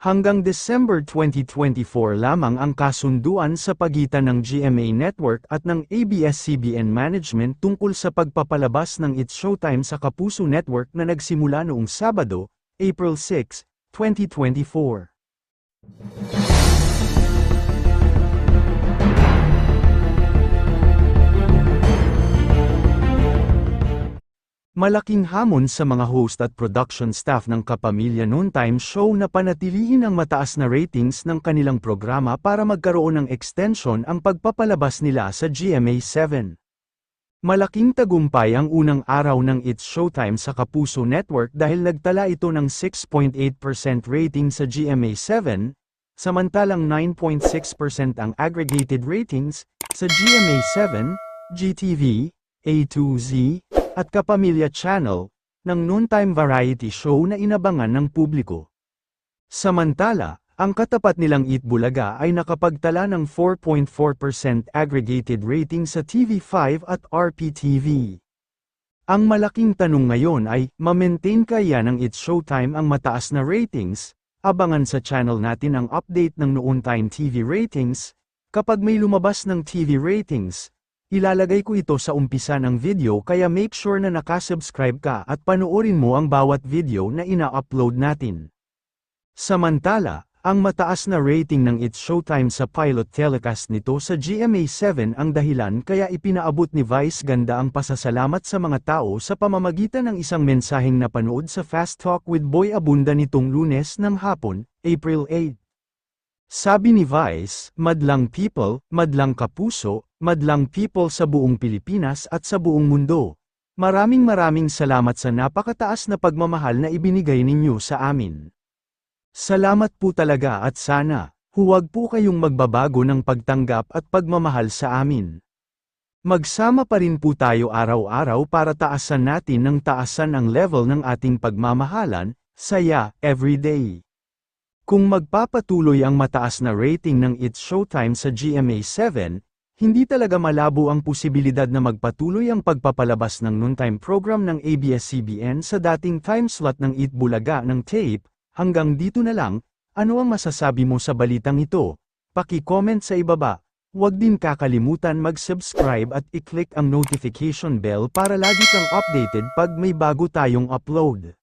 Hanggang December 2024 lamang ang kasunduan sa pagitan ng GMA Network at ng ABS-CBN Management tungkol sa pagpapalabas ng It's Showtime sa Kapuso Network na nagsimula noong Sabado, April 6, 2024. Malaking hamon sa mga host at production staff ng Kapamilya Noontime Show na panatilihin ang mataas na ratings ng kanilang programa para magkaroon ng extension ang pagpapalabas nila sa GMA7. Malaking tagumpay ang unang araw ng It's Showtime sa Kapuso Network dahil nagtala ito ng 6.8% rating sa GMA7, samantalang 9.6% ang aggregated ratings sa GMA7, GTV, A2Z, at Kapamilya Channel, ng noontime variety show na inabangan ng publiko. Samantala, ang katapat nilang Eat Bulaga ay nakapagtala ng 4.4% aggregated rating sa TV5 at RPTV. Ang malaking tanong ngayon ay, ma-maintain kaya ng It's Showtime ang mataas na ratings? Abangan sa channel natin ang update ng noontime TV ratings. Kapag may lumabas ng TV ratings, Ilalagay ko ito sa umpisa ng video kaya make sure na nakasubscribe ka at panoorin mo ang bawat video na ina-upload natin. Samantala, ang mataas na rating ng It's Showtime sa pilot telecast nito sa GMA7 ang dahilan kaya ipinaabot ni Vice Ganda ang pasasalamat sa mga tao sa pamamagitan ng isang mensaheng napanood sa Fast Talk with Boy Abunda nitong lunes ng hapon, April 8. Sabi ni Vice, madlang people, madlang kapuso, madlang people sa buong Pilipinas at sa buong mundo. Maraming maraming salamat sa napakataas na pagmamahal na ibinigay ninyo sa amin. Salamat po talaga at sana, huwag po kayong magbabago ng pagtanggap at pagmamahal sa amin. Magsama pa rin po tayo araw-araw para taasan natin ng taasan ang level ng ating pagmamahalan, saya, everyday. Kung magpapatuloy ang mataas na rating ng It's Showtime sa GMA7, hindi talaga malabo ang posibilidad na magpatuloy ang pagpapalabas ng noontime program ng ABS-CBN sa dating time slot ng Eat Bulaga ng tape, hanggang dito na lang, ano ang masasabi mo sa balitang ito? Paki-comment sa ibaba. Huwag din kakalimutan mag-subscribe at i-click ang notification bell para lagi kang updated pag may bago tayong upload.